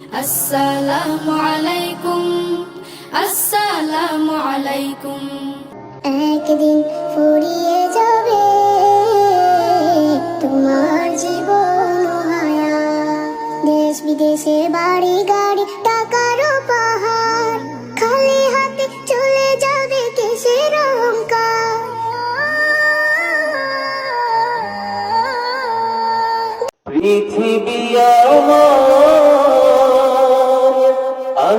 আসসালামু আলাইকুম আসসালামু আলাইকুম। একদিন ফুরিয়ে যাবে তোমার জীবন হায়া। দেশ বিদেশে বাড়ি গাড়ি টাকারও পাহাড় খালি হাতে চলে যাবে কিসের অহংকার? পৃথিবী আমার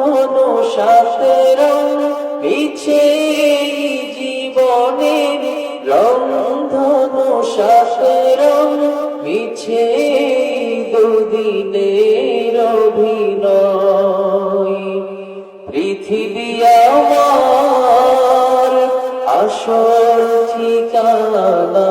রন্ধন শাস্ত্রম মিছে জীবনের রন্ধন শাস্ত্রম মিছে দুদিনের অভিনয়। পৃথিবী আমার আসল ঠিকানা।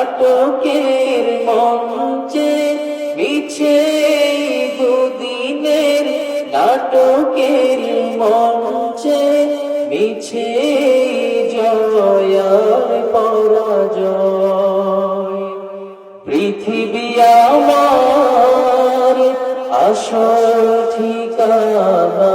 নাটকের মঞ্চে মিছে দুদিনের নাটকের মঞ্চে মিছে জয়ার পরাজয়। পৃথিবী আমার আসল ঠিকানা।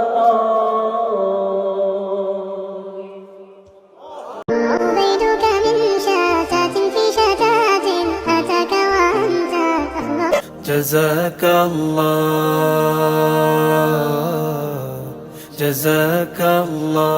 Cezakallah. Cezakallah.